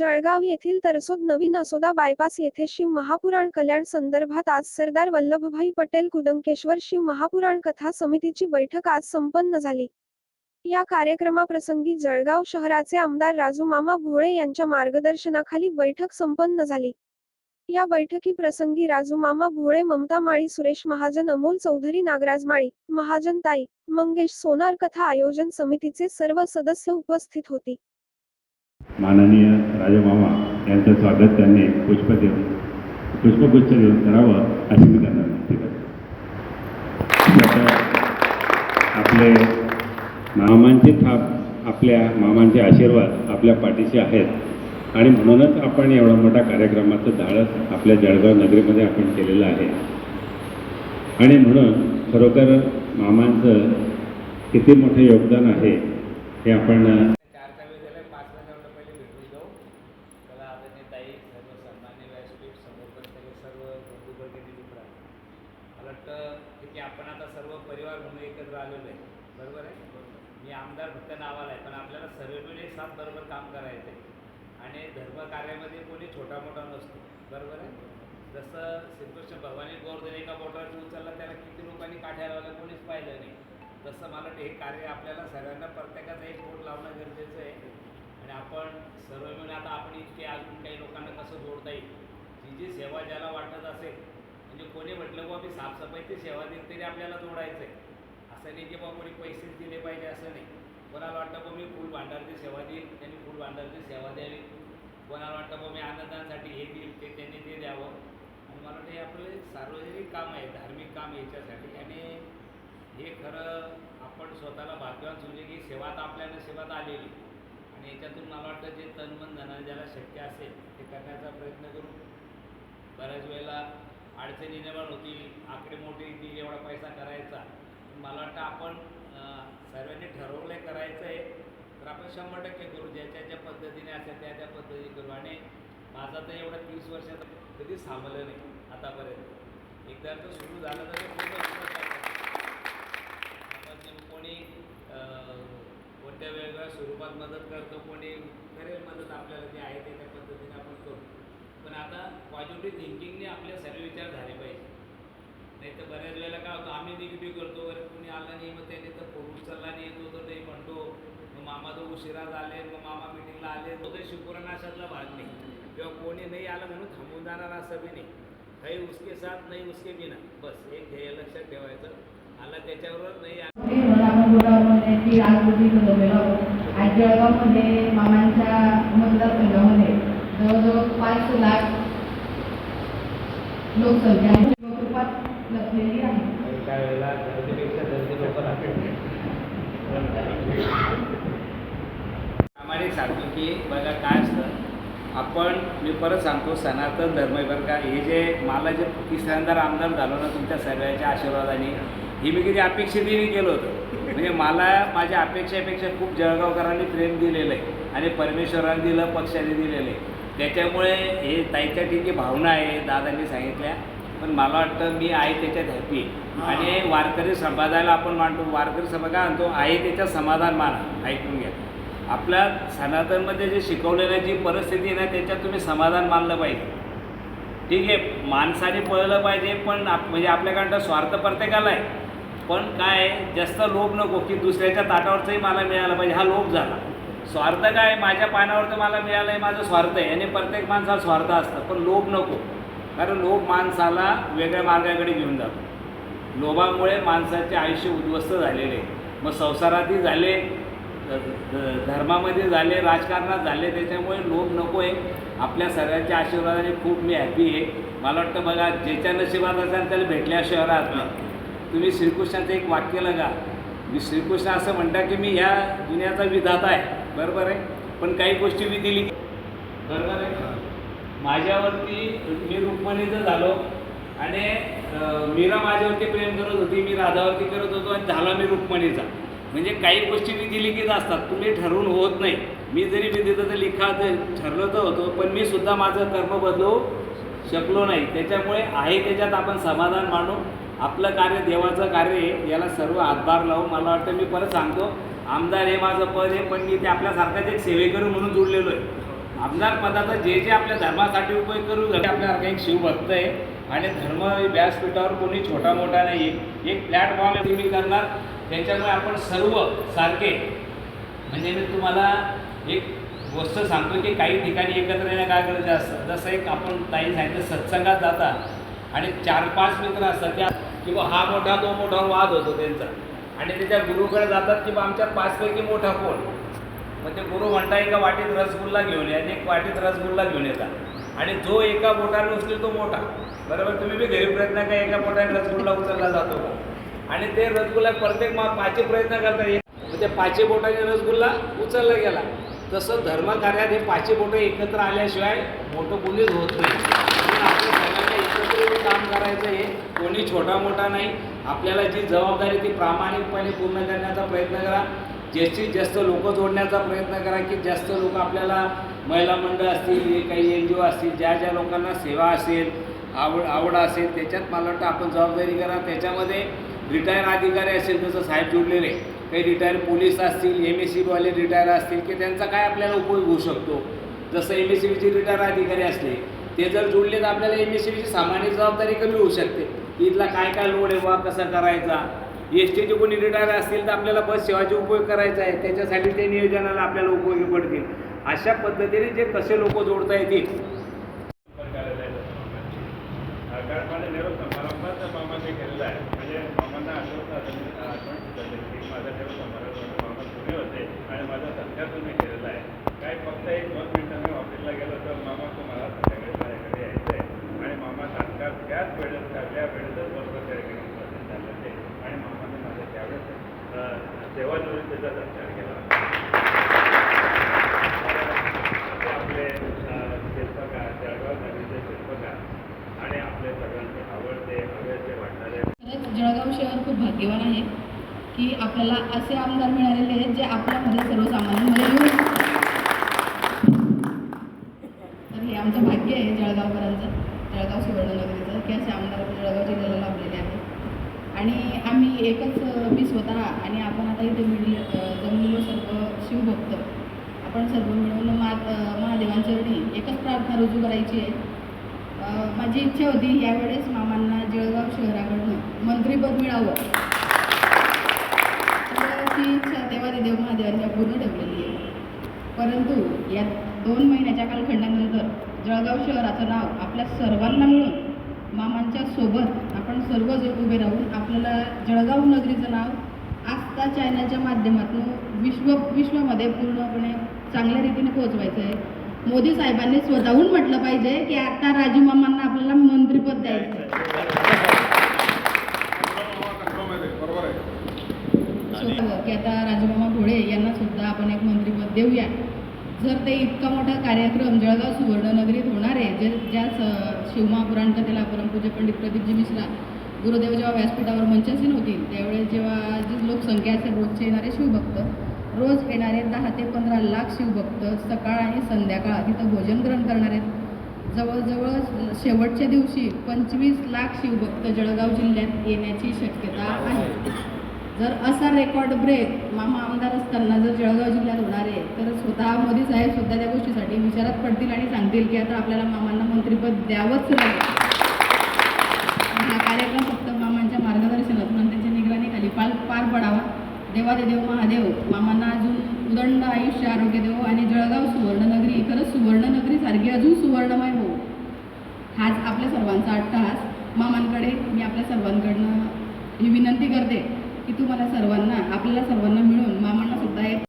जळगाव येथील तरसोद नवीन असोदा बायपास येथे शिव महापुराण कल्याण संदर्भात आज सरदार वल्लभभाई पटेल कुदंकेश्वर शिव महापुराण कथा समितीची बैठक आज संपन्न झाली. या कार्यक्रमाप्रसंगी जळगाव शहराचे आमदार राजू मामा भोळे यांच्या मार्गदर्शनाखाली बैठक संपन्न झाली. या बैठकीप्रसंगी राजू मामा भोळे ममता माळी सुरेश महाजन अमोल चौधरी नागराज माळी महाजन ताई मंगेश सोनार कथा आयोजन समितीचे सर्व सदस्य उपस्थित होती. माननीय राजमामा यांचं स्वागत त्यांनी पुष्प देऊन पुष्पगुच्छ देऊन करावं अशी मी त्यांना विनंती करतो. आपले मामांची थाप आपल्या मामांचे आशीर्वाद आपल्या पाठीशी आहेत. आणि म्हणूनच आपण एवढा मोठा कार्यक्रमाचं धाडस आपल्या जळगाव नगरीमध्ये आपण केलेलं आहे. आणि म्हणून खरोखर मामांचं किती मोठं योगदान आहे हे आपण चारचा वेळ झाला पाच वाजता पहिले भेटून जाऊ त्याला आदरणीय ताई सर्व सन्मान्य व्यासपीठ समोर सगळे सर्व बंधू भगिनी मित्र मला वाटतं की आपण आता सर्व परिवार म्हणून एकत्र आलेलो आहे. बरोबर आहे? मी आमदार फक्त नावाला आहे पण आपल्याला सर्व मिळून एक साथ बरोबर काम करायचं आहे आणि धर्मकार्यामध्ये कोणी छोटा मोठा नसतो. बरोबर आहे? जसं श्रीकृष्ण भगवानी गोवर्धन एका बोटावरती उचलला त्याला किती लोकांनी काठ्या लावल्या कोणीच पाहिलं नाही. तसं मला वाटतं हे कार्य आपल्याला सगळ्यांना प्रत्येकाचं एक बोट लावणं गरजेचं आहे. आणि आपण सर्व मिळून आता आपण इतके अजून काही लोकांना कसं जोडता येईल? जी जी सेवा ज्याला वाटत असेल म्हणजे कोणी म्हटलं बुवा मी साफसफाईची सेवा देईल तरी आपल्याला जोडायचं आहे असं नाही की बाबा कोणी पैसेच दिले पाहिजे असं नाही. कोणाला वाटतं बा मी फूल भांडारची सेवा देईल त्यांनी फूल भांडारची सेवा द्यावी. कोणाला वाटतं बुवा मी आनंदांसाठी हे देईल ते त्यांनी ते द्यावं. आणि मला वाटतं हे आपलं सार्वजनिक काम आहे धार्मिक काम आहे याच्यासाठी. आणि हे खरं आपण स्वतःला भाग्यवान समजे की सेवा तर सेवात आलेली. आणि याच्यातून मला वाटतं जे तनमन धनाने ज्याला शक्य असेल ते करण्याचा प्रयत्न करू. बऱ्याच वेळेला अडचणी निर्माण होतील आकडे मोठे येतील एवढा पैसा करायचा. पण मला वाटतं आपण सर्वांनी ठरवलं आहे करायचं आहे तर आपण शंभर टक्के करू. ज्याच्या ज्या पद्धतीने असेल त्या त्या पद्धतीने करू. आणि माझा तर एवढा तीस वर्षात कधीच थांबलं नाही आतापर्यंत. एकदा तर सुरू झालं तर पूर्ण कोणी कोणत्या वेगवेगळ्या स्वरूपात मदत करतो कोणी करेल मदत आपल्याला जे आहे ते त्या पद्धतीने आपण करू. पॉझिटिव्ह थिंकिंगने आपले सर्व विचार झाले पाहिजे. नाही तर बऱ्याच वेळेला काय होतं आम्ही निगेटिव्ह करतो वगैरे कुणी आला नाही मग त्याने तर फोन उचलला नाही येतो तर नाही म्हणतो. मग मामा तो उशिरा झाले मग मामा मिटिंगला आले तो ते शुक्रनाशातला भाग नाही. किंवा कोणी नाही आलं म्हणून थांबून जाणार असं बी नाही. काही उसके साथ नाही उसके बिना. बस एक ध्येय लक्षात ठेवायचं. आला त्याच्याबरोबर नाही आपण आज जळगावमध्ये मामांच्या मतदारसंघामध्ये जवळजवळ पाच लाख लोकसंख्या आहे रूपात लपलेली आहे. त्यावेळेला गर्दीपेक्षा गर्दी लोक प्रामाणिक सांगतो की बघा काय असतं. आपण मी परत सांगतो सनातन धर्म बरं का. हे जे मला जे तिसऱ्यांदा आमदार झालो ना तुमच्या सगळ्यांच्या आशीर्वादाने हे मी कधी अपेक्षितही केलं होतं. म्हणजे मला माझ्या अपेक्षेपेक्षा खूप जळगावकरांनी प्रेम दिलेलं आहे. आणि परमेश्वराने दिलं पक्षाने दिलेलं आहे. त्याच्यामुळे हे ताईच्या ठिकाणी भावना आहे दादांनी सांगितल्या. पण मला वाटतं मी आहे त्याच्यात हॅपी आणि वारकरी समाजाला आपण मानतो वारकरी समाज काय म्हणतो आहे त्याच्यात समाधान माना ऐकून घ्या. आपल्या सनातनमध्ये जे शिकवलेलं जी परिस्थिती आहे ना त्याच्यात तुम्ही समाधान मानलं पाहिजे. ठीक आहे माणसाने पळलं पाहिजे पण आप म्हणजे आपल्याकडं स्वार्थ प्रत्येकाला आहे. पण काय जास्त लोभ नको की दुसऱ्याच्या ताटावरचंही मला मिळालं पाहिजे. हा लोभ झाला. स्वार्थ काय? माझ्या पानावर तर मला मिळालं आहे माझं स्वार्थ आहे. आणि प्रत्येक माणसाला स्वार्थ असतं. पण लोभ नको. कारण लोभ माणसाला वेगळ्या मार्गाकडे घेऊन जातो. लोभामुळे माणसाचे आयुष्य उद्ध्वस्त झालेले. मग संसारातही झाले धर्मामध्ये झाले राजकारणात झाले. त्याच्यामुळे लोभ नको आहे. आपल्या सगळ्यांच्या आशीर्वादाने खूप मी हॅपी आहे. मला वाटतं बघा ज्याच्या नशिबात असेल त्याला भेटल्याशिवाय राहत नाही तुम्ही श्रीकृष्णाचं एक वाक्य लगा. मी श्रीकृष्ण असं म्हणता की मी ह्या दुनियाचा विधाता आहे. बरोबर आहे. पण काही गोष्टी मी दिली बरोबर आहे. माझ्यावरती मी रुक्मणीचं झालो आणि मीरा माझ्यावरती प्रेम करत होती मी राधावरती करत होतो आणि झाला मी रुक्मणीचा. म्हणजे काही गोष्टी मी दिलिखित असतात तुम्ही ठरवून होत नाही. मी जरी विधित लिखात ठरलं तर होतो पण मी सुद्धा माझं कर्म बदलू शकलो नाही. त्याच्यामुळे आहे त्याच्यात आपण समाधान मानू. आपलं कार्य देवाचं कार्य आहे. याला सर्व हातभार लावून मला वाटतं मी परत सांगतो. आमदार हे माझं पद आहे पण मी ते आपल्यासारखाच एक सेवेकरू म्हणून जोडलेलो आहे. आमदार पदाचा जे जे आपल्या धर्मासाठी उपयोग करू आपल्यासारखा एक शिवभक्त आहे. आणि धर्म व्यासपीठावर कोणी छोटा मोठा नाही आहे. एक प्लॅटफॉर्म तुम्ही करणार त्याच्यामुळे आपण सर्व सारखे म्हणजे मी तुम्हाला एक गोष्ट सांगतो की काही ठिकाणी एकत्र येणं काय गरजेचं असतं? जसं एक आपण ताई सांगितलं सत्संगात जाता आणि चार पाच मित्र असतात त्या किंवा हा मोठा तो मोठा वाद होतो त्यांचा. आणि ते त्या गुरुकडे जातात की आमच्या पाचपैकी मोठा कोण? मग ते गुरु म्हणता एका वाटीत रसगुल्ला घेऊन या आणि एक वाटीत रसगुल्ला घेऊन येतात. आणि जो एका बोटाने उचलेल तो मोठा. बरोबर? तुम्ही बी घरी प्रयत्न का एका बोटाने रसगुल्ला उचलला जातो. आणि ते रसगुल्ला प्रत्येक मा पाचही प्रयत्न करता येईल मग ते पाचही बोटाने रसगुल्ला उचलला गेला. तसं धर्मकार्यात हे पाचही बोटं एकत्र आल्याशिवाय मोठं कोणीच होत नाही म्हणून आपल्या सगळ्यांना एकत्र येऊन काम करायचं हे कोणी छोटा मोठा नाही. आपल्याला जी जबाबदारी ती प्रामाणिकपणे पूर्ण करण्याचा प्रयत्न करा. जास्तीत जास्त लोक जोडण्याचा प्रयत्न करा की जास्त लोक आपल्याला महिला मंडळ असतील काही एन जी ओ असतील ज्या ज्या लोकांना सेवा असेल आवड आवड असेल त्याच्यात मला वाटतं आपण जबाबदारी करा. त्याच्यामध्ये रिटायर अधिकारी असेल जसं साहेब जोडलेले काही रिटायर पोलीस असतील एम एस सीवाले रिटायर असतील की त्यांचा काय आपल्याला उपयोग होऊ शकतो? जसं एम एस सी रिटायर अधिकारी असले ते जर जोडले तर आपल्याला एम एस सी बीची सामान्य जबाबदारी कमी होऊ शकते. इथला काय काय लोड आहे वा कसा करायचा? एस टीचे कोणी रिटायर असतील तर आपल्याला बस सेवाचे उपयोग करायचा आहे त्याच्यासाठी ते नियोजनाला आपल्याला उपयोगी पडतील. अशा पद्धतीने जे कसे लोक जोडता येतील कारण माझा निरोप समारंभात मामाने केलेला आहे म्हणजे मामांना आठवतं आता आठवण झाली की माझा निरोप समारंभ होता. मामा पुणे होते आणि माझा सत्कार तुम्ही केलेला आहे काय फक्त एक दोन मिनिटं मी ऑफिसला गेलो तर मामा तुम्हाला संध्याकाळी माझ्याकडे यायचं आहे आणि मामा वेळेस त्याच वेळेत त्या वेळेतच बरोबर त्या ठिकाणी उपस्थित झाले ते. आणि मामाने माझ्या त्यावेळेस सेवा जोडून त्याचा संचार केला. असे आपले शिल्पकार जळगाव नदीचे शिल्पकार. आणि आपले सगळ्यांचे आवडते हवेचे वाटणारे जळगाव शहर खूप भाग्यवान आहे की आपल्याला असे आमदार मिळालेले आहेत जे आपल्यामध्ये सर्वसामान्यांमध्ये येऊन तर हे आमचं भाग्य आहे जळगावकरांचं जळगाव सुवर्णनगरीचं. की असे आमदार आपल्या जळगाव जिल्ह्याला लाभलेले आहेत. आणि आम्ही एकच मी स्वतः आणि आपण आता इथे मिळले जमलेलो सर्व शिवभक्त. आपण सर्व मिळून मा अं, महादेवांचरणी एकच प्रार्थना रुजू करायची आहे. माझी इच्छा होती यावेळेस मामांना जळगाव शहराकडनं मंत्रीपद मिळावं. तर ती इच्छा देव महादेवाच्या पूर्ण ठेवलेली आहे. परंतु या दोन महिन्याच्या कालखंडानंतर जळगाव शहराचं नाव आपल्या सर्वांना मिळून मामांच्या सोबत आपण सर्वजण उभे राहून आपल्याला जळगाव नगरीचं नाव आस्था चॅनलच्या माध्यमातून विश्व विश्वामध्ये पूर्णपणे चांगल्या रीतीने पोहोचवायचं आहे. मोदी साहेबांनी स्वतःहून म्हटलं पाहिजे की आता राजू मामांना आपल्याला मंत्रीपद द्यायचं आहे. की आता राजूमामा घोडे यांना सुद्धा आपण एक मंत्रीपद देऊया. जर ते इतका मोठा कार्यक्रम जळगाव सुवर्णनगरीत होणार आहे जे ज्या स- शिवमहापुराण परमपूज्य पंडित प्रदीपजी मिश्रा गुरुदेव जेव्हा व्यासपीठावर मंचसीन होतील त्यावेळेस जेव्हा जी लोकसंख्या असेल रोजचे येणारे शिवभक्त रोज येणारे दहा ते पंधरा लाख शिवभक्त सकाळ आणि संध्याकाळ तिथं भोजन ग्रहण करणार आहेत. जवळजवळ शेवटच्या दिवशी पंचवीस लाख शिवभक्त जळगाव जिल्ह्यात येण्याची शक्यता आहे. जर असा रेकॉर्ड ब्रेक मामा आमदार असताना जर जळगाव जिल्ह्यात होणार आहे तर स्वतः मोदी साहेब सुद्धा त्या गोष्टीसाठी विचारात पडतील आणि सांगतील की आता आपल्याला मामांना मंत्रिपद द्यावंच लागेल हा कार्यक्रम फक्त मामांच्या मार्गदर्शनातून म्हणून त्यांच्या निगराणीखाली पार पार पडावा. देवा देदेव महादेव. मामांना अजून उदंड आयुष्य आरोग्य देव आणि जळगाव सुवर्णनगरी खरंच सुवर्णनगरीसारखी अजून सुवर्णमय हो हाच आपल्या सर्वांचा अट्टहास. मामांकडे मी आपल्या सर्वांकडनं ही विनंती करते. की तुम्हाला सर्वांना आपल्याला सर्वांना मिळून मामांना सुद्धा एक